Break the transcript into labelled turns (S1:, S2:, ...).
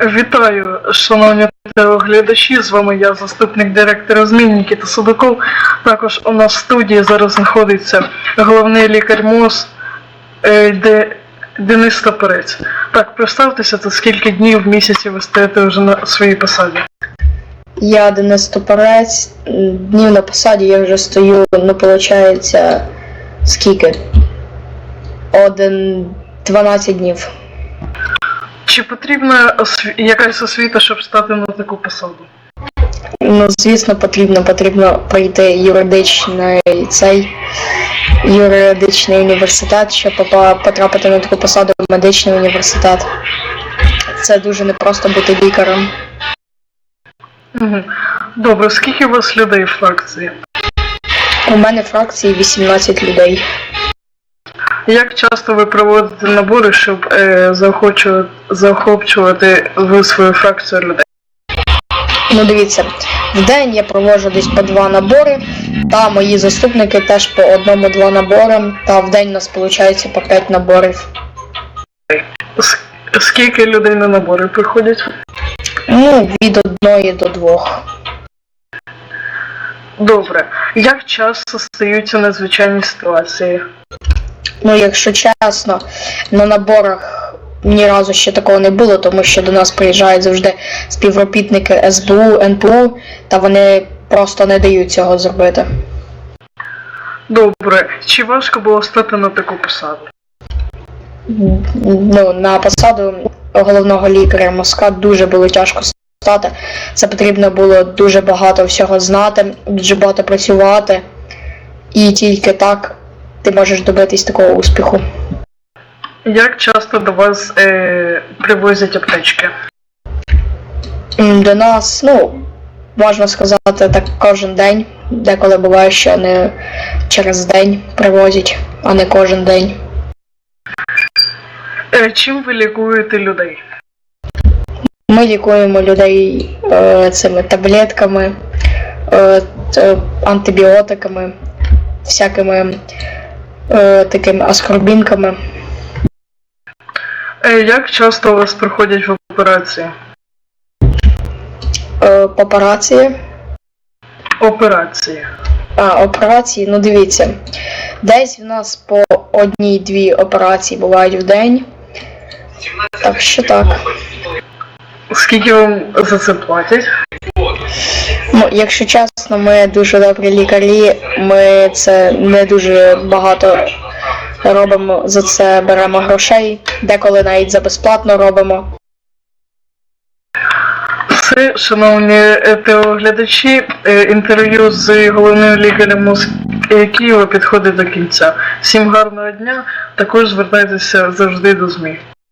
S1: Вітаю, шановні телеглядачі. З вами я, заступник директора ЗМІ Нікіта Судаков. Також у нас в студії зараз знаходиться головний лікар МОЗ е, Де... Денис Топорець. Так, представтеся, це скільки днів в місяці ви стоїте вже на своїй посаді.
S2: Я Денис Топорець. Днів на посаді я вже стою, ну, виходить, скільки? Один 12 днів.
S1: Чи потрібна осві... якась освіта, щоб стати на таку посаду?
S2: Ну, звісно, потрібно, потрібно пройти юридичний цей юридичний університет, щоб потрапити на таку посаду в медичний університет. Це дуже непросто бути лікарем.
S1: Угу. Добре, скільки у вас людей в фракції?
S2: У мене в фракції 18 людей.
S1: Як часто ви проводите набори, щоб е, заохочувати, заохочувати в свою фракцію людей?
S2: Ну дивіться, в день я проводжу десь по два набори, та мої заступники теж по одному-два набори, та в день у нас виходить по п'ять наборів.
S1: С- Скільки людей на набори приходять?
S2: Ну, від одної до двох.
S1: Добре. Як часто стаються надзвичайні ситуації?
S2: Ну, якщо чесно, на наборах ні разу ще такого не було, тому що до нас приїжджають завжди співробітники СБУ, НПУ, та вони просто не дають цього зробити.
S1: Добре. Чи важко було стати на таку посаду?
S2: ну, на посаду головного лікаря мозка дуже було тяжко стати. Це потрібно було дуже багато всього знати, дуже багато працювати. І тільки так ти можеш добитись такого успіху.
S1: Як часто до вас е, привозять аптечки?
S2: До нас, ну, можна сказати, так кожен день. Деколи буває, що не через день привозять, а не кожен день.
S1: Е, чим ви лікуєте людей?
S2: Ми лікуємо людей е, цими таблетками, е, т- антибіотиками, всякими е, такими аскорбінками.
S1: Е, як часто у вас проходять в операції?
S2: Е, папарації.
S1: Операції.
S2: А, операції, ну дивіться. Десь в нас по одній-дві операції бувають в день. Так що так.
S1: Скільки вам за це платять?
S2: Ну, якщо чесно, ми дуже добрі лікарі, ми це не дуже багато робимо за це, беремо грошей, деколи навіть за безплатно робимо.
S1: Це, шановні е, телеглядачі, е, інтерв'ю з головним лікарем е, Києва підходить до кінця. Всім гарного дня. Також звертайтеся завжди до ЗМІ.